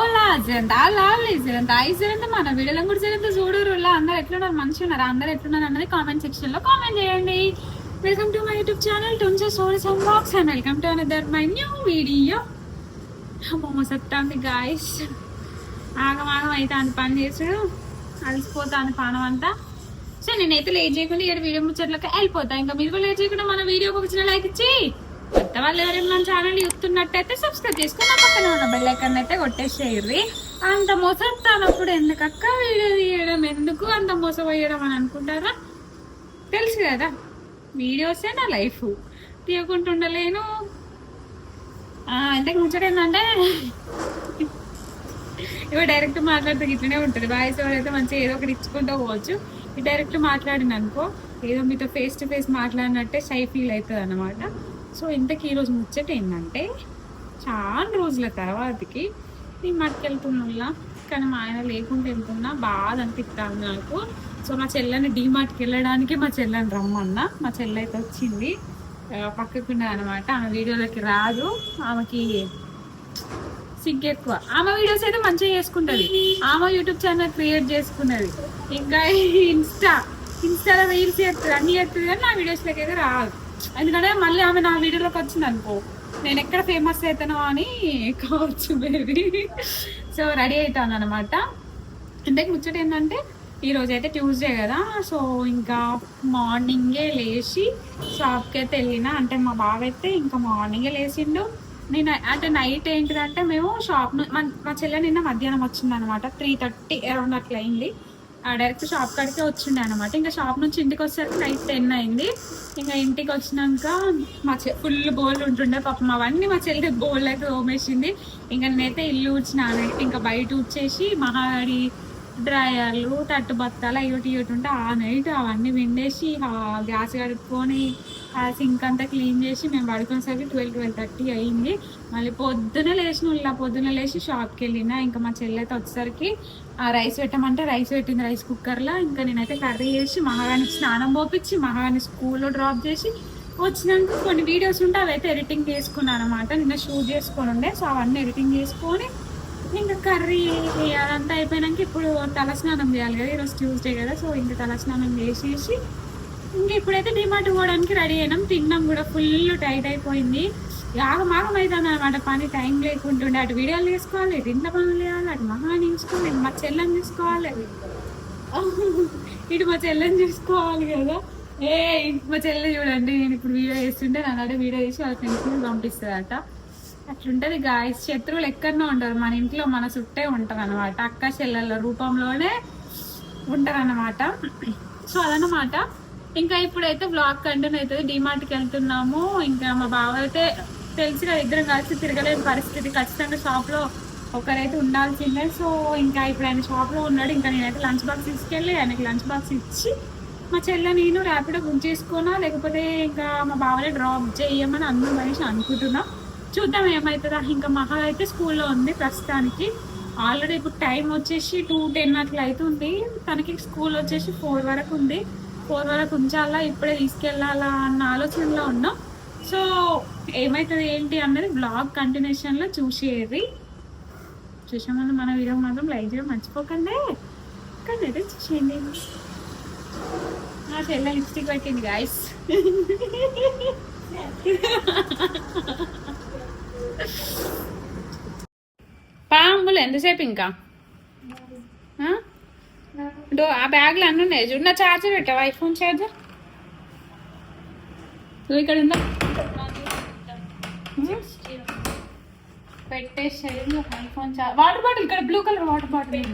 ఓలా జరంత అలా జరంత ఐ జరంత మన వీడియోలో కూడా జరంత చూడరు అందరు ఎట్లున్నారు? మంచిగా ఉన్నారు అందరు ఎట్లున్నారు అన్నది కామెంట్ సెక్షన్లో కామెంట్ చేయండి. Welcome to my YouTube channel టుంచే stories and box and welcome to another my new video అమ్మమ్మ సత్తాంది గాయస్ ఆగమాగం అయితే అని పని చేసుడు అలసిపోతాను పానం అంతా సో నేనైతే లేట్ చేయకుండా ఇక్కడ వీడియో ముచ్చట్లకి వెళ్ళిపోతా. ఇంకా మీరు కూడా లేట్ చేయకుండా మన వీడియోకి ఒక చిన్న లైక్ ఇచ్చి కొత్త వాళ్ళు ఎవరైనా మన ఛానల్ చూస్తున్నట్టయితే సబ్స్క్రైబ్ చేసుకుని పక్కన ఉన్న బెల్ ఐకాన్ అయితే కొట్టేసేయండి. అంత మోసొస్తానప్పుడు ఎందుకక్క వీడియో తీయడం? ఎందుకు అంత మోసపోయడం అని అనుకుంటారా? తెలుసు కదా వీడియోసే నా లైఫ్ తీయకుండా ఉండలేను ఇంతకు ముచ్చట ఏంటంటే ఇవి డైరెక్ట్ మాట్లాడితే ఇట్లనే ఉంటుంది. వాయిస్ ఎవరైతే మంచిగా ఏదో ఒకటి ఇచ్చుకుంటూ పోవచ్చు. ఈ డైరెక్ట్ మాట్లాడిన అనుకో ఏదో మీతో ఫేస్ టు ఫేస్ మాట్లాడినట్టే షై ఫీల్ అవుతుంది అనమాట సో ఇంతకీ ఈరోజు ముచ్చట ఏంటంటే చాలా రోజుల తర్వాతకి నేను మట్టుకెళ్తున్నా కానీ మా ఆయన లేకుండా వెళ్తున్నా బాధ అనిపిస్తాను నాకు. సో మా చెల్లెని డీమార్ట్కి వెళ్ళడానికి మా చెల్లెని రమ్మన్నా. మా చెల్లె అయితే వచ్చింది. ఆ, అనమాట ఆమె వీడియోలోకి రాదు. ఆమెకి సిగ్గు ఎక్కువ. ఆమె వీడియోస్ అయితే మంచిగా చేసుకుంటుంది. ఆమె యూట్యూబ్ ఛానల్ క్రియేట్ చేసుకున్నది. ఇంకా ఇన్స్టా ఇన్స్టాలో రీల్స్ చేస్తుంది అన్ని చేస్తుంది కానీ నా వీడియోస్లోకి అయితే రాదు. ఎందుకంటే మళ్ళీ ఆమె నా వీడియోలోకి వచ్చింది అనుకో నేను ఎక్కడ ఫేమస్ అవుతానో అని కావచ్చు బేబీ సో రెడీ అవుతాను అనమాట ఇంతకు ముచ్చట ఏంటంటే ఈరోజు అయితే ట్యూస్డే కదా సో ఇంకా మార్నింగే లేచి షాప్కి అయితే వెళ్ళిన అంటే మా బావ అయితే ఇంకా మార్నింగే లేచిండు. నేను అంటే నైట్ ఏంటిదంటే మేము షాప్ మా చెల్లె నిన్న మధ్యాహ్నం వచ్చిందనమాట త్రీ థర్టీ అరౌండ్ అట్లా అయింది. డైరెక్ట్ షాప్ కాడికే వచ్చిండే అనమాట ఇంకా షాప్ నుంచి ఇంటికి వచ్చేసరికి నైట్ టెన్ అయింది. ఇంకా ఇంటికి వచ్చినాక మా చె ఫుల్ బోల్ ఉంటుండే పాపం. అవన్నీ మా చెల్లి బోల్ అయితే ఓమేసింది ఇంకా నేనైతే ఇల్లు ఊడ్చిన ఇంకా బయట ఊడ్చేసి మహాడి డ్రయర్లు తట్టు బత్తాలు అయ్యోటి ఇయ్యోటి ఉంటే ఆ నైట్ అవన్నీ విండేసి గ్యాస్ కడుక్కొని ఆ సింక్ అంతా క్లీన్ చేసి మేము పడుకునేసరికి ట్వెల్వ్ ట్వెల్వ్ థర్టీ అయింది. మళ్ళీ పొద్దున లేచిన ఇలా పొద్దున లేచి షాప్కి వెళ్ళిన ఇంకా మా చెల్లెతో వచ్చేసరికి ఆ రైస్ పెట్టమంటే రైస్ పెట్టింది రైస్ కుక్కర్లో. ఇంకా నేనైతే కర్రీ చేసి మహాగాని స్నానం పోపించి మహాగాని స్కూల్లో డ్రాప్ చేసి వచ్చినాక కొన్ని వీడియోస్ ఉంటే అవి అయితే ఎడిటింగ్ చేసుకున్నాను అనమాట నిన్న షూట్ చేసుకొని ఉండే సో అవన్నీ ఎడిటింగ్ చేసుకొని ఇంకా కర్రీ అదంతా అయిపోయినాక ఇప్పుడు తలస్నానం చేయాలి కదా ఈరోజు ట్యూస్డే కదా సో ఇంకా తలస్నానం చేసేసి ఇంకా ఇప్పుడైతే డిమార్ట్ పోవడానికి రెడీ అయినాం. తిన్నాం కూడా ఫుల్ టైట్ అయిపోయింది. యాగమాగం అవుతుంది అనమాట పని టైం లేకుంటుండే. అటు వీడియోలు తీసుకోవాలి ఇంత పనులు చేయాలి అటు మహాని తీసుకోవాలి మా చెల్లెని తీసుకోవాలి. ఇటు మా చెల్లెని చూసుకోవాలి కదా. ఏ మా చెల్లె చూడండి నేను ఇప్పుడు వీడియో చేస్తుంటే నన్ను వీడియో చేసి వాళ్ళ ఫ్రెండ్స్ని పంపిస్తుందట. అట్లుంటది గాయస్ శత్రువులు ఎక్కడనో ఉంటారు. మన ఇంట్లో మన చుట్టే ఉంటారు అనమాట అక్క చెల్లెల రూపంలోనే ఉంటారు అనమాట సో అదనమాట ఇంకా ఇప్పుడైతే బ్లాగ్ కంటిన్యూ అవుతుంది. డిమార్ట్కి వెళ్తున్నాము. ఇంకా మా బావ అయితే తెలిసి కదా ఇద్దరం కలిసి తిరగలేని పరిస్థితి. ఖచ్చితంగా షాప్లో ఒకరైతే ఉండాల్సిందే. సో ఇంకా ఇప్పుడు ఆయన షాప్లో ఉన్నాడు. ఇంకా నేనైతే లంచ్ బాక్స్ తీసుకెళ్ళి ఆయనకి లంచ్ బాక్స్ ఇచ్చి మా చెల్లె నేను ర్యాపిడో బుక్ చేసుకోనా లేకపోతే ఇంకా మా బావనే డ్రాప్ చేయమని అందరూ మనిషి అనుకుంటున్నాం. చూద్దాం ఏమవుతుందా ఇంకా మహా అయితే స్కూల్లో ఉంది ప్రస్తుతానికి. ఆల్రెడీ ఇప్పుడు టైం వచ్చేసి టూ టెన్ అట్లా అవుతుంది తనకి స్కూల్ వచ్చేసి ఫోర్ వరకు ఉంది. ఫోర్ వరకు ఉంచాలా ఇప్పుడే తీసుకెళ్ళాలా అన్న ఆలోచనలో ఉన్నాం. సో ఏమవుతుంది ఏంటి అన్నది బ్లాగ్ కంటిన్యూషన్లో చూసేది. చూసే ముందు మన వీడియో మాత్రం లైక్ చేయడం మర్చిపోకండి. కానీ అయితే చూసేయండి. నా చెల్లె లిప్స్టిక్ పెట్టింది గాయస్ పాములు ఎంతసేపు ఇంకా? డో ఆ బ్యాగ్లు అన్నీ ఉన్నాయి. చూడు నా ఛార్జర్ పెట్టావా? IPhone charger? నువ్వు ఇక్కడ ఉందా? పెట్టేసేది ఐఫోన్ ఛార్జర్ వాటర్ బాటిల్ ఇక్కడ బ్లూ కలర్ వాటర్ బాటిల్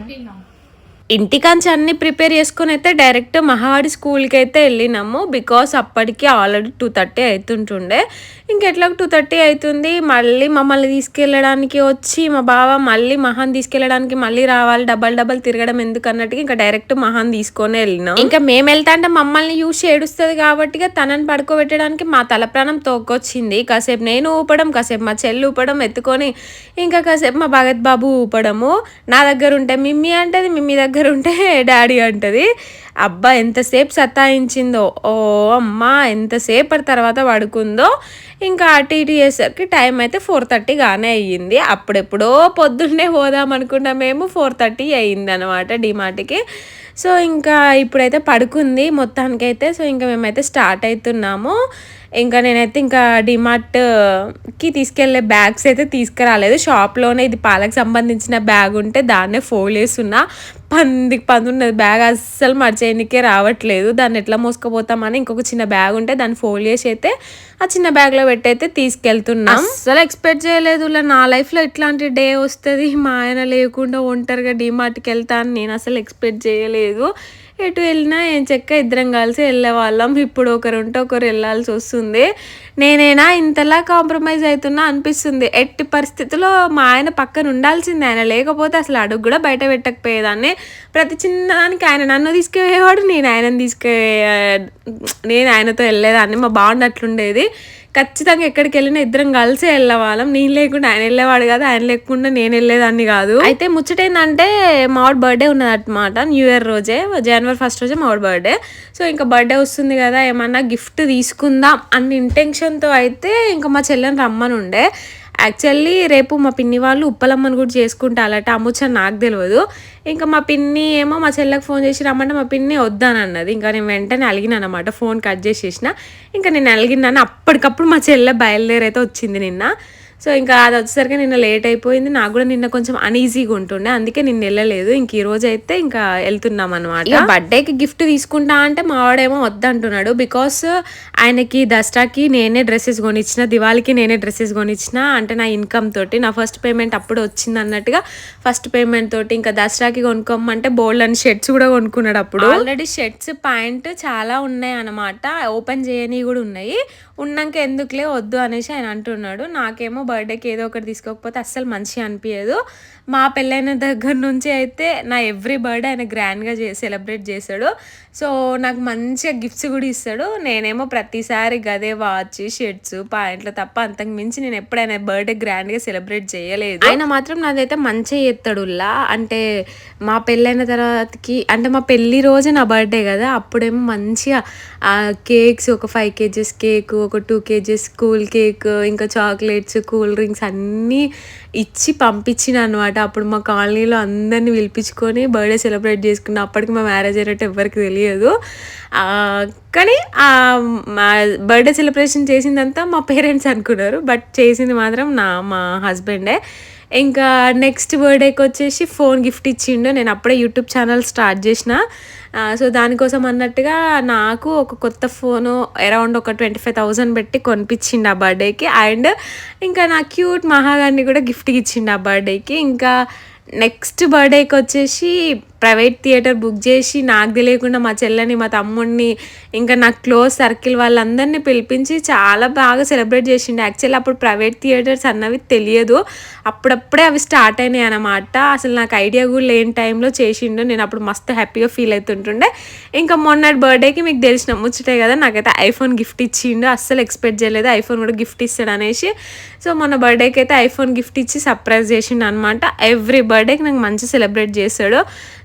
ఇంటికాంచి అన్ని ప్రిపేర్ చేసుకొని అయితే డైరెక్ట్ మహావాడి స్కూల్కి అయితే వెళ్ళినాము. బికాస్ అప్పటికి ఆల్రెడీ టూ థర్టీ అవుతుంటుండే ఇంకెట్లా టూ థర్టీ అవుతుంది మళ్ళీ మమ్మల్ని తీసుకెళ్ళడానికి వచ్చి మా బావ మళ్ళీ మహాన్ తీసుకెళ్ళడానికి మళ్ళీ రావాలి. డబల్ డబల్ తిరగడం ఎందుకన్నట్టుగా ఇంకా డైరెక్ట్ మహాన్ తీసుకొని వెళ్ళినాం. ఇంకా మేము వెళ్తా అంటే మమ్మల్ని చూసి ఏడుస్తుంది కాబట్టి తనని పడుకోబెట్టడానికి మా తల ప్రాణం తోకొచ్చింది. కాసేపు నేను ఊపడం కాసేపు మా చెల్లి ఊపడం ఎత్తుకొని ఇంకా కాసేపు మా భగత్ బాబు ఊపడము. నా దగ్గర ఉంటే మిమ్మీ అంటే మిమ్మీ దగ్గర ఉంటే డాడీ అంటది. అబ్బా ఎంతసేపు సతాయించిందో ఓ అమ్మ ఎంతసేపటి తర్వాత పడుకుందో ఇంకా అటు ఇటు చేసరికి టైం అయితే ఫోర్ థర్టీ గానే అయ్యింది. అప్పుడెప్పుడో పొద్దున్నే పోదాం అనుకున్నా మేము ఫోర్ థర్టీ అయ్యింది అనమాట డిమార్ట్కి. సో ఇంకా ఇప్పుడైతే పడుకుంది మొత్తానికైతే. సో ఇంకా మేమైతే స్టార్ట్ అవుతున్నాము ఇంకా నేనైతే ఇంకా డిమార్ట్కి తీసుకెళ్ళే బ్యాగ్స్ అయితే తీసుకురాలేదు. షాప్లోనే ఇది పాలకు సంబంధించిన బ్యాగ్ ఉంటే దాన్నే ఫోల్డ్ చేస్తున్నా. పందికి పంది ఉన్నది బ్యాగ్ అస్సలు మర్చేయనికే రావట్లేదు దాన్ని ఎట్లా మోసుకుపోతామని ఇంకొక చిన్న బ్యాగ్ ఉంటే దాన్ని ఫోల్డ్ చేసి అయితే ఆ చిన్న బ్యాగ్లో పెట్టి అయితే తీసుకెళ్తున్నాం. అసలు ఎక్స్పెక్ట్ చేయలేదు ఇలా నా లైఫ్లో ఇట్లాంటి డే వస్తుంది. మా ఆయన లేకుండా ఒంటరిగా డిమార్ట్కి వెళ్తా అని నేను అసలు ఎక్స్పెక్ట్ చేయలేదు. ఎటు వెళ్ళినా ఏం చెక్క ఇద్దరం కలిసి వెళ్ళే వాళ్ళం. ఇప్పుడు ఒకరు ఉంటే ఒకరు వెళ్ళాల్సి వస్తుంది. నేనైనా ఇంతలా కాంప్రమైజ్ అవుతున్నా అనిపిస్తుంది. ఎట్టి పరిస్థితుల్లో మా ఆయన పక్కన ఉండాల్సిందే. ఆయన లేకపోతే అసలు అడుగు కూడా బయట పెట్టకపోయేదాన్ని. ప్రతి చిన్నదానికి ఆయన నన్ను తీసుకుపోయేవాడు నేను ఆయనను తీసుకుపోయే నేను ఆయనతో వెళ్ళేదాన్ని. మా బాగుండట్లుండేది అట్లుండేది. ఖచ్చితంగా ఎక్కడికి వెళ్ళినా ఇద్దరం కలిసి వెళ్ళేవాళ్ళం. నేను లేకుండా ఆయన వెళ్ళేవాడు కాదు ఆయన లేకుండా నేను వెళ్ళేదాన్ని కాదు. అయితే ముచ్చట ఏంటంటే మావాడు బర్త్డే ఉన్నది అనమాట న్యూ ఇయర్ రోజే జనవరి ఫస్ట్ రోజే మావాడు బర్త్డే సో ఇంకా బర్త్డే వస్తుంది కదా ఏమన్నా గిఫ్ట్ తీసుకుందాం అన్న ఇంటెన్షన్తో అయితే ఇంకా మా చెల్లెని రమ్మని ఉండే యాక్చువల్లీ రేపు మా పిన్ని వాళ్ళు ఉప్పలమ్మని కూడా చేసుకుంటారట. అమ్ముచ్చని నాకు తెలియదు ఇంకా మా పిన్ని ఏమో మా చెల్లెకి ఫోన్ చేసి రమ్మంటే మా పిన్ని వద్దానన్నది. ఇంకా నేను వెంటనే అలిగినాను అనమాట ఫోన్ కట్ చేసేసిన. ఇంకా నేను అలిగినాను అప్పటికప్పుడు మా చెల్లె బయలుదేరైతే వచ్చింది నిన్న. సో ఇంకా అది వచ్చేసరికి నిన్న లేట్ అయిపోయింది. నాకు కూడా నిన్న కొంచెం అన్ఈజీగా ఉంటుండే. అందుకే నిన్న వెళ్ళలేదు. ఇంక ఈ రోజు అయితే ఇంకా వెళ్తున్నాం అనమాట బర్త్డేకి గిఫ్ట్ తీసుకుంటా అంటే మావాడేమో వద్దంటున్నాడు. బికాస్ ఆయనకి దసరాకి నేనే డ్రెస్సెస్ కొనిచ్చిన దివాళికి నేనే డ్రెస్సెస్ కొనిచ్చిన అంటే నా ఇన్కమ్ తోటి. నా ఫస్ట్ పేమెంట్ అప్పుడు వచ్చింది అన్నట్టుగా ఫస్ట్ పేమెంట్ తోటి ఇంకా దసరాకి కొనుక్కోమంటే బోల్డ్ అని షర్ట్స్ కూడా కొనుక్కున్నాడు అప్పుడు. ఆల్రెడీ షర్ట్స్ ప్యాంట్ చాలా ఉన్నాయి అనమాట ఓపెన్ చేయని కూడా ఉన్నాయి. ఉన్నాక ఎందుకులే వద్దు అనేసి ఆయన అంటున్నాడు. నాకేమో బర్త్డేకి ఏదో ఒకటి తీసుకోకపోతే అస్సలు మంచిగా అనిపించదు మా పెళ్ళైన దగ్గర నుంచి అయితే నా ఎవ్రీ బర్త్డే ఆయన గ్రాండ్గా చే సెలబ్రేట్ చేశాడు సో నాకు మంచిగా గిఫ్ట్స్ కూడా ఇస్తాడు. నేనేమో ప్రతిసారి గదే వాచ్ షర్ట్స్ పాయింట్లు తప్ప అంతకు మించి నేను ఎప్పుడైనా బర్త్డే గ్రాండ్గా సెలబ్రేట్ చేయలేదు. ఆయన మాత్రం నాదైతే మంచిగా చేస్తాడు అంటే మా పెళ్ళైన తర్వాతకి అంటే మా పెళ్ళి రోజు నా బర్త్డే కదా. అప్పుడేమో మంచిగా కేక్స్ ఒక ఫైవ్ కేజెస్ కేక్ ఒక టూ కేజెస్ కూల్ కేక్ ఇంకా చాక్లెట్స్ కూల్ కూల్ డ్రింక్స్ అన్నీ ఇచ్చి పంపించిన అనమాట అప్పుడు మా కాలనీలో అందరినీ పిలిపించుకొని బర్త్డే సెలబ్రేట్ చేసుకున్న అప్పటికి మా మ్యారేజ్ అయినట్టు ఎవరికి తెలియదు. కానీ ఆ మా బర్త్డే సెలబ్రేషన్ చేసిందంతా మా పేరెంట్స్ అనుకున్నారు. బట్ చేసింది మాత్రం నా మా హస్బెండే. ఇంకా నెక్స్ట్ బర్త్డేకి వచ్చేసి ఫోన్ గిఫ్ట్ ఇచ్చిండు. నేను అప్పుడే యూట్యూబ్ ఛానల్ స్టార్ట్ చేసిన. సో దానికోసం అన్నట్టుగా నాకు ఒక కొత్త ఫోను అరౌండ్ ఒక ట్వంటీ ఫైవ్ థౌజండ్ పెట్టి కొనిపించిండు ఆ బర్త్డేకి అండ్ ఇంకా నా క్యూట్ మహాగాన్ని కూడా గిఫ్ట్ ఇచ్చిండు ఆ బర్త్డేకి ఇంకా నెక్స్ట్ బర్త్డేకి వచ్చేసి ప్రైవేట్ థియేటర్ బుక్ చేసి నాకు తెలియకుండా మా చెల్లని మా తమ్ముడిని ఇంకా నా క్లోజ్ సర్కిల్ వాళ్ళందరినీ పిలిపించి చాలా బాగా సెలబ్రేట్ చేసిండే. యాక్చువల్ అప్పుడు ప్రైవేట్ థియేటర్స్ అన్నవి తెలియదు. అప్పుడప్పుడే అవి స్టార్ట్ అయినాయి అనమాట అసలు నాకు ఐడియా కూడా లేని టైంలో చేసిండు. నేను అప్పుడు మస్తు హ్యాపీగా ఫీల్ అవుతుంటుండే ఇంకా మొన్నటి బర్త్డేకి మీకు తెలిసిన ముచ్చటే కదా నాకైతే ఐఫోన్ గిఫ్ట్ ఇచ్చిండు. అస్సలు ఎక్స్పెక్ట్ చేయలేదు. ఐఫోన్ కూడా గిఫ్ట్ ఇస్తాడు అనేసి. సో మొన్న బర్త్డేకి అయితే ఐఫోన్ గిఫ్ట్ ఇచ్చి సర్ప్రైజ్ చేసిండు అనమాట ఎవ్రీ బర్త్డేకి నాకు మంచి సెలబ్రేట్ చేస్తాడు.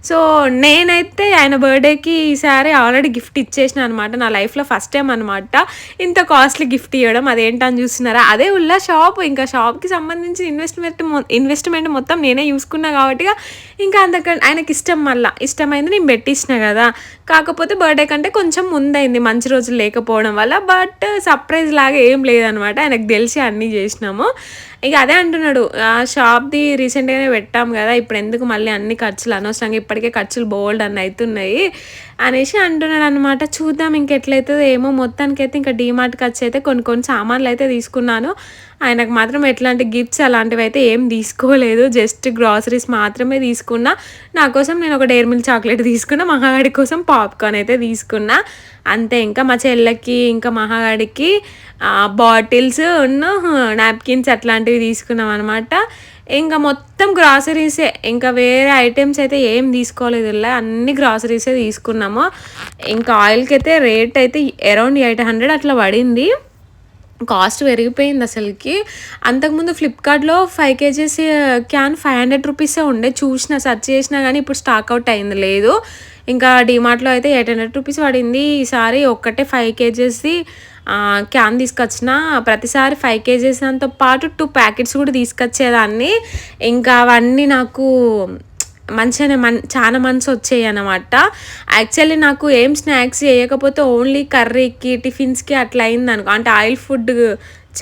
సో నేనైతే ఆయన బర్త్డేకి ఈసారి ఆల్రెడీ గిఫ్ట్ ఇచ్చేసిన అనమాట నా లైఫ్లో ఫస్ట్ టైం అనమాట ఇంత కాస్ట్లీ గిఫ్ట్ ఇవ్వడం. అదేంటని చూస్తున్నారా? అదే ఉల్లా షాప్. ఇంకా షాప్కి సంబంధించి ఇన్వెస్ట్మెంట్ ఇన్వెస్ట్మెంట్ మొత్తం నేనే చూసుకున్నా కాబట్టి ఇంకా అంతకంటే ఆయనకి ఇష్టం మళ్ళీ. ఇష్టమైంది నేను పెట్టించిన కదా. కాకపోతే బర్త్డే కంటే కొంచెం ముందైంది. మంచి రోజులు లేకపోవడం వల్ల. బట్ సర్ప్రైజ్ లాగా ఏం లేదనమాట ఆయనకు తెలిసి అన్నీ చేసినాము. ఇక అదే అంటున్నాడు ఆ షాప్ది రీసెంట్గానే పెట్టాం కదా ఇప్పుడు ఎందుకు మళ్ళీ అన్ని ఖర్చులు అనవసరంగా ఇప్పటికే ఖర్చులు బోల్డ్ అని అవుతున్నాయి అనేసి అంటున్నాడు అనమాట చూద్దాం ఇంకెట్లయితుందో ఏమో మొత్తానికి అయితే ఇంకా డీమార్ట్ ఖర్చు అయితే కొన్ని కొన్ని సామాన్లు అయితే తీసుకున్నాను. ఆయనకు మాత్రం ఎట్లాంటి గిఫ్ట్స్ అలాంటివి అయితే ఏం తీసుకోలేదు. జస్ట్ గ్రాసరీస్ మాత్రమే తీసుకున్నా. నా కోసం నేను ఒక డేర్ మిల్క్ చాక్లెట్ తీసుకున్నా. మహాగాడి కోసం పాప్కార్న్ అయితే తీసుకున్నా. అంతే ఇంకా మా చెల్లెకి ఇంకా మహాగాడికి బాటిల్స్ ఉన్న నాప్కిన్స్ అట్లాంటివి తీసుకున్నాం అనమాట ఇంకా మొత్తం గ్రాసరీసే ఇంకా వేరే ఐటమ్స్ అయితే ఏం తీసుకోలేదు ఇలా అన్ని గ్రాసరీసే తీసుకున్నాము. ఇంకా ఆయిల్కి అయితే రేట్ అయితే అరౌండ్ ఎయిట్ హండ్రెడ్ అట్లా పడింది. కాస్ట్ పెరిగిపోయింది అసలుకి. అంతకుముందు ఫ్లిప్కార్ట్లో five KGs can five hundred రూపీసే ఉండే. చూసిన సెర్చ్ చేసినా కానీ ఇప్పుడు స్టాక్ అవుట్ అయింది. లేదు. ఇంకా డిమార్ట్లో అయితే ఎయిట్ హండ్రెడ్ రూపీస్ పడింది. ఈసారి ఒక్కటే ఫైవ్ కేజెస్ది క్యాన్ uh, తీసుకొచ్చిన. ప్రతిసారి ఫైవ్ కేజీస్తో పాటు టూ ప్యాకెట్స్ కూడా తీసుకొచ్చేదాన్ని. ఇంకా అవన్నీ నాకు మంచిగానే మన్ చాలా మనసు వచ్చాయి అన్నమాట. యాక్చువల్లీ నాకు ఏం స్నాక్స్ చేయకపోతే ఓన్లీ కర్రీకి టిఫిన్స్కి అట్లా అయింది అనుకో అంటే ఆయిల్ ఫుడ్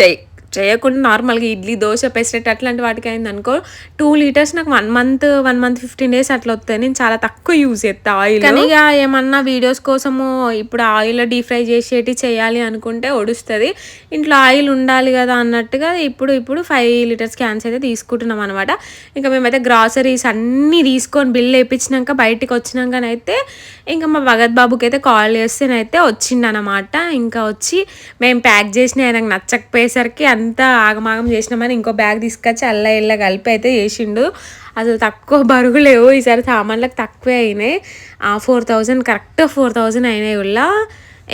చెయ్యి చేయకుండా నార్మల్గా ఇడ్లీ దోశ పెసరెట్ అట్లాంటి వాటికి అయింది అనుకో టూ లీటర్స్ నాకు one month one month fifteen days అట్లా వస్తాయి నేను చాలా తక్కువ యూజ్ చేస్తా ఆయిల్. కానీ ఇక ఏమన్నా వీడియోస్ కోసము ఇప్పుడు ఆయిల్ డీప్ ఫ్రై చేసేటి చేయాలి అనుకుంటే ఒడుస్తుంది. ఇంట్లో ఆయిల్ ఉండాలి కదా అన్నట్టుగా ఇప్పుడు ఇప్పుడు ఫైవ్ లీటర్స్ క్యాన్స్ అయితే తీసుకుంటున్నాం అనమాట ఇంకా మేమైతే గ్రాసరీస్ అన్నీ తీసుకొని బిల్ వేయించినాక బయటికి వచ్చినాకనైతే ఇంకా మా భగత్ బాబుకి అయితే కాల్ చేస్తేనైతే వచ్చిండనమాట. ఇంకా వచ్చి మేము ప్యాక్ చేసిన ఆయనకు నచ్చకపోయేసరికి అంతా ఆగమాగం చేసినామని ఇంకో బ్యాగ్ తీసుకొచ్చి అల్ల ఇల్ల కలిపి అయితే చేసిండు. అసలు తక్కువ బరువు లేవు. ఈసారి సామాన్లకు తక్కువే అయినాయి. Four thousand correct four thousand అయినాయి ఉల్లా.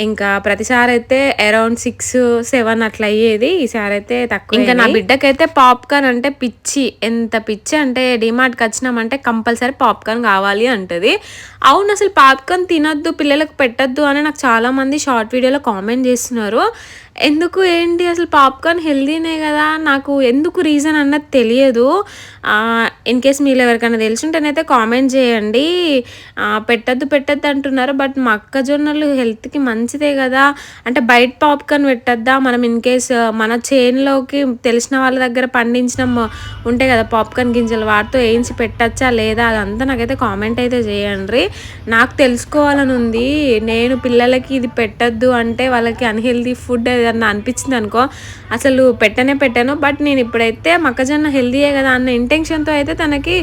ఇంకా ప్రతిసారి అయితే అరౌండ్ సిక్స్ సెవెన్ అట్లా అయ్యేది. ఈసారి అయితే తక్కువ ఇంకా నా బిడ్డకైతే పాప్కార్న్ అంటే పిచ్చి. ఎంత పిచ్చి అంటే డిమార్ట్కి వచ్చినామంటే కంపల్సరీ పాప్కార్న్ కావాలి అంటది. అవును అసలు పాప్కార్న్ తినొద్దు పిల్లలకు పెట్టొద్దు అని నాకు చాలా మంది షార్ట్ వీడియోలో కామెంట్ చేస్తున్నారు. ఎందుకు ఏంటి? అసలు పాప్కార్న్ హెల్దీనే కదా. నాకు ఎందుకు రీజన్ అన్నది తెలియదు. ఇన్ కేస్ మీరు ఎవరికైనా తెలుసుంటేనైతే కామెంట్ చేయండి. పెట్టద్దు పెట్టద్దు అంటున్నారు. బట్ మొక్కజొన్నలు హెల్త్కి మంచిదే కదా. అంటే బయట పాప్కార్న్ పెట్టద్దా? మనం ఇన్ కేస్ మన చేన్లోకి తెలిసిన వాళ్ళ దగ్గర పండించిన ఉంటాయి కదా పాప్కార్న్ గింజలు వాటితో వేయించి పెట్టచ్చా లేదా? అదంతా నాకైతే కామెంట్ అయితే చేయండి. నాకు తెలుసుకోవాలని ఉంది. నేను పిల్లలకి ఇది పెట్టద్దు అంటే వాళ్ళకి అన్హెల్దీ ఫుడ్ ఏదన్నా అనిపించింది అనుకో అసలు పెట్టనే పెట్టాను. బట్ నేను ఇప్పుడైతే మొక్కజొన్న హెల్దీయే కదా అన్న ఇంటెన్షన్తో అయితే తనకి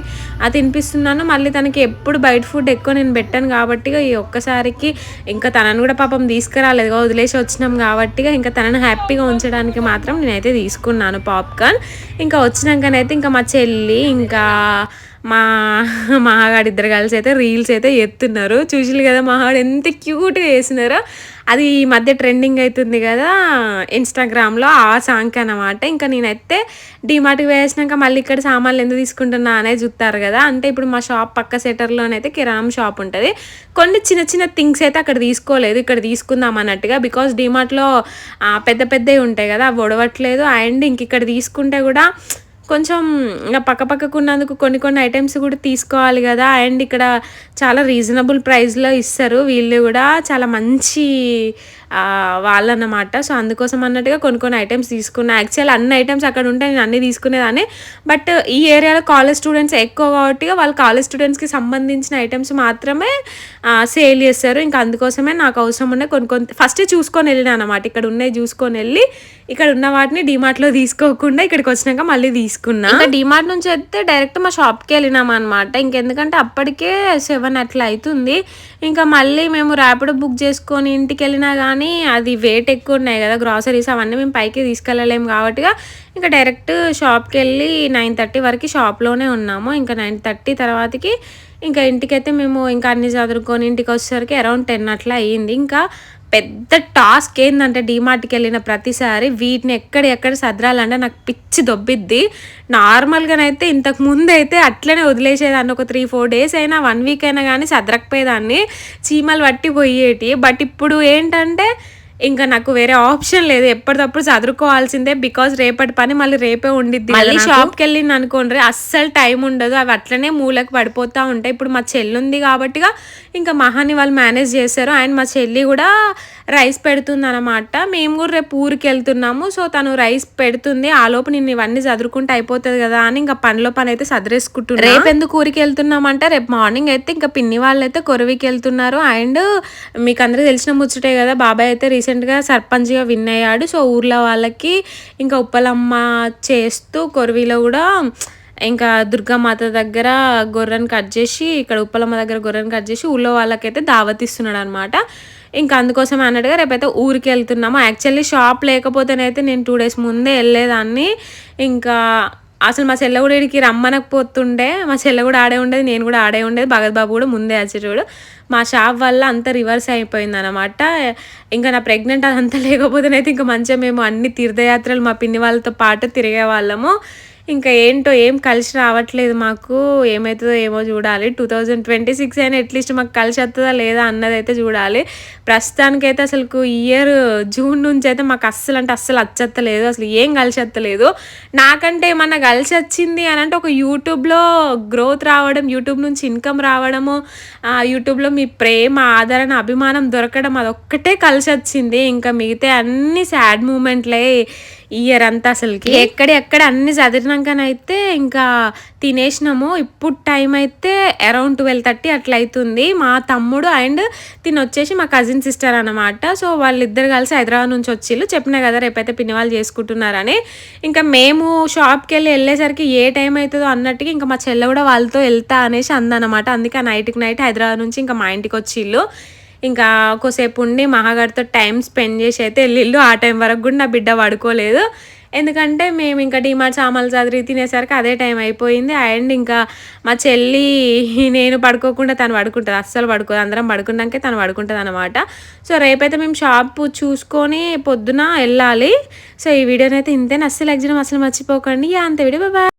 అది తినిపిస్తున్నాను మళ్ళీ తనకి ఎప్పుడు బయట ఫుడ్ ఎక్కువ నేను పెట్టాను కాబట్టి ఈ ఒక్కసారికి ఇంకా తనను కూడా పాపం తీసుకురాలేదు. వదిలేసి వచ్చినాం కాబట్టి ఇంకా తనను హ్యాపీగా ఉంచడానికి మాత్రం నేనైతే తీసుకున్నాను పాప్కార్న్. ఇంకా వచ్చినాకనైతే ఇంకా మా చెల్లి ఇంకా మా మహాగాడు ఇద్దరు కలిసి అయితే రీల్స్ అయితే ఎత్తున్నారు. చూసిలు కదా మహాగాడు ఎంత క్యూట్గా వేసినారో అది ఈ మధ్య ట్రెండింగ్ అవుతుంది కదా ఇన్స్టాగ్రామ్లో ఆ సాంగ్ అనమాట ఇంకా నేనైతే డిమార్ట్కి వేసినాక మళ్ళీ ఇక్కడ సామాన్లు ఎందుకు తీసుకుంటున్నా అనేది చూస్తారు కదా. అంటే ఇప్పుడు మా షాప్ పక్క సెటర్లోనైతే కిరాణం షాప్ ఉంటుంది. కొన్ని చిన్న చిన్న థింగ్స్ అయితే అక్కడ తీసుకోలేదు. ఇక్కడ తీసుకుందాం అన్నట్టుగా బికాస్ డిమార్ట్లో పెద్ద పెద్దవి ఉంటాయి కదా అవి ఒడవట్లేదు. అండ్ ఇంక ఇక్కడ తీసుకుంటే కూడా కొంచెం పక్క పక్కకు ఉన్నందుకు కొన్ని కొన్ని ఐటమ్స్ కూడా తీసుకోవాలి కదా. అండ్ ఇక్కడ చాలా రీజనబుల్ ప్రైస్లో ఇస్తారు. వీళ్ళు కూడా చాలా మంచి వాళ్ళన్నమాట. సో అందుకోసం అన్నట్టుగా కొన్ని కొన్ని ఐటమ్స్ తీసుకున్నా. యాక్చువల్ అన్ని ఐటమ్స్ అక్కడ ఉంటే నేను అన్నీ తీసుకునేదాన్ని. బట్ ఈ ఏరియాలో కాలేజ్ స్టూడెంట్స్ ఎక్కువ కాబట్టి వాళ్ళు కాలేజ్ స్టూడెంట్స్కి సంబంధించిన ఐటమ్స్ మాత్రమే సేల్ చేస్తారు. ఇంకా అందుకోసమే నాకు అవసరం ఉన్నాయి కొన్ని కొన్ని ఫస్ట్ చూసుకొని వెళ్ళినా అనమాట ఇక్కడ ఉన్నాయి చూసుకొని వెళ్ళి ఇక్కడ ఉన్న వాటిని డిమార్ట్లో తీసుకోకుండా ఇక్కడికి వచ్చినాక మళ్ళీ తీసుకున్నా. ఇంకా డిమార్ట్ నుంచి అయితే డైరెక్ట్ మా షాప్కి వెళ్ళినాం అనమాట ఇంకెందుకంటే అప్పటికే సెవెన్ అట్లా అవుతుంది ఇంకా మళ్ళీ మేము ర్యాపిడో బుక్ చేసుకొని ఇంటికి వెళ్ళినా కానీ కానీ అది వెయిట్ ఎక్కువ ఉన్నాయి కదా గ్రాసరీస్ అవన్నీ మేము పైకి తీసుకెళ్ళలేము కాబట్టి ఇంకా డైరెక్ట్ షాప్కి వెళ్ళి నైన్ థర్టీ వరకు షాప్లోనే ఉన్నాము. ఇంకా నైన్ థర్టీ తర్వాతకి ఇంకా ఇంటికైతే మేము ఇంకా అన్ని చదువుకొని ఇంటికి వచ్చేసరికి అరౌండ్ టెన్ అట్లా అయ్యింది. ఇంకా పెద్ద టాస్క్ ఏంటంటే డీమార్ట్కి వెళ్ళిన ప్రతిసారి వీటిని ఎక్కడ ఎక్కడ సదరాలంటే నాకు పిచ్చి దొబ్బిద్ది. నార్మల్గానైతే ఇంతకు ముందు అయితే అట్లనే వదిలేసేదాన్ని. ఒక త్రీ ఫోర్ డేస్ అయినా వన్ వీక్ అయినా కానీ సదరకపోయేదాన్ని. చీమలు పట్టి పోయేటి. బట్ ఇప్పుడు ఏంటంటే ఇంకా నాకు వేరే ఆప్షన్ లేదు. ఎప్పటికప్పుడు చదువుకోవాల్సిందే బికాజ్ రేపటి పని మళ్ళీ రేపే ఉండిద్ది మళ్ళీ షాప్కి వెళ్ళింది అనుకోండి అస్సలు టైం ఉండదు. అవి అట్లనే మూలకు పడిపోతూ ఉంటాయి. ఇప్పుడు మా చెల్లి ఉంది కాబట్టిగా ఇంకా మహాని వాళ్ళు మేనేజ్ చేశారు. అండ్ మా చెల్లి కూడా రైస్ పెడుతుంది అనమాట మేము కూడా రేపు ఊరికి వెళ్తున్నాము. సో తను రైస్ పెడుతుంది. ఆ లోపు నేను ఇవన్నీ చదువుకుంటే అయిపోతుంది కదా అని ఇంకా పనిలో పని అయితే సదరేసుకుంటున్నాను రేపు ఎందుకు ఊరికి వెళ్తున్నామంటే రేపు మార్నింగ్ అయితే ఇంకా పిన్ని వాళ్ళు అయితే కొరవికి వెళ్తున్నారు. అండ్ మీకు అందరికీ తెలిసిన ముచ్చటే కదా బాబాయ్ అయితే రీసెంట్గా సర్పంచ్గా విన్ అయ్యాడు. సో ఊర్లో వాళ్ళకి ఇంకా ఉప్పలమ్మ చేస్తూ కొరవిలో కూడా ఇంకా దుర్గామాత దగ్గర గొర్రెని కట్ చేసి ఇక్కడ ఉప్పలమ్మ దగ్గర గొర్రెని కట్ చేసి ఊళ్ళో వాళ్ళకైతే దావతిస్తున్నాడు అనమాట ఇంకా అందుకోసం అన్నట్టుగా రేపైతే ఊరికి వెళ్తున్నాము. యాక్చువల్లీ షాప్ లేకపోతేనైతే నేను టూ డేస్ ముందే వెళ్ళేదాన్ని. ఇంకా అసలు మా చెల్ల కూడా ఇక్కడికి రమ్మనకపోతుండే. మా చెల్ల కూడా ఆడే ఉండేది నేను కూడా ఆడే ఉండేది. భగత్ బాబు కూడా ముందే వచ్చేటోడు మా షాప్ వల్ల అంత రివర్స్ అయిపోయింది అనమాట ఇంకా నా ప్రెగ్నెంట్ అదంతా లేకపోతేనైతే ఇంకా మంచిగా మేము అన్ని తీర్థయాత్రలు మా పిన్ని వాళ్ళతో పాటు తిరిగే వాళ్ళము. ఇంకా ఏంటో ఏం కలిసి రావట్లేదు మాకు ఏమవుతుందో ఏమో చూడాలి. టూ థౌజండ్ ట్వంటీ సిక్స్ అయినా అట్లీస్ట్ మాకు కలిసి వస్తుందా లేదా అన్నది అయితే చూడాలి. ప్రస్తుతానికైతే అసలు ఇయర్ జూన్ నుంచి అయితే మాకు అస్సలు అంటే అస్సలు వచ్చేత్తలేదు అసలు ఏం కలిసి వస్తలేదు నాకంటే ఏమన్నా కలిసి వచ్చింది అని అంటే ఒక యూట్యూబ్లో గ్రోత్ రావడం యూట్యూబ్ నుంచి ఇన్కమ్ రావడము యూట్యూబ్లో మీ ప్రేమ ఆదరణ అభిమానం దొరకడం అదొక్కటే కలిసి వచ్చింది. ఇంకా మిగతా అన్ని సాడ్ మూమెంట్లే ఇయర్ అంతా అసలుకి. ఎక్కడ ఎక్కడ అన్ని చదివినాకనైతే ఇంకా తినేసినాము. ఇప్పుడు టైం అయితే అరౌండ్ ట్వెల్వ్ థర్టీ అట్లా అవుతుంది మా తమ్ముడు అండ్ తిని వచ్చేసి మా కజిన్ సిస్టర్ అనమాట సో వాళ్ళిద్దరు కలిసి హైదరాబాద్ నుంచి వచ్చిళ్ళు. చెప్పినా కదా రేపైతే పిన్ని వాళ్ళు చేసుకుంటున్నారని. ఇంకా మేము షాప్కి వెళ్ళి వెళ్ళేసరికి ఏ టైం అవుతుందో అన్నట్టుగా ఇంకా మా చెల్లె కూడా వాళ్ళతో వెళ్తా అనేసి అందనమాట అందుకే ఆ నైట్కి నైట్ హైదరాబాద్ నుంచి ఇంకా మా ఇంటికి వచ్చిళ్ళు. ఇంకా ఒకసేపు ఉండి మహాగారితో టైం స్పెండ్ చేసి అయితే వెళ్ళిళ్ళు. ఆ టైం వరకు కూడా నా బిడ్డ పడుకోలేదు. ఎందుకంటే మేము ఇంకా డిమార్ట్ సామాన్లు చదివి తినేసరికి అదే టైం అయిపోయింది. అండ్ ఇంకా మా చెల్లి నేను పడుకోకుండా తను పడుకుంటుంది. అస్సలు పడుకోదు. అందరం పడుకున్నాకే తను పడుకుంటుంది అనమాట సో రేపైతే మేము షాప్ చూసుకొని పొద్దున వెళ్ళాలి. సో ఈ వీడియోనైతే ఇంతే. అస్సలు ఎగ్జామ్ అసలు మర్చిపోకండి. అంత వీడియో. బాబా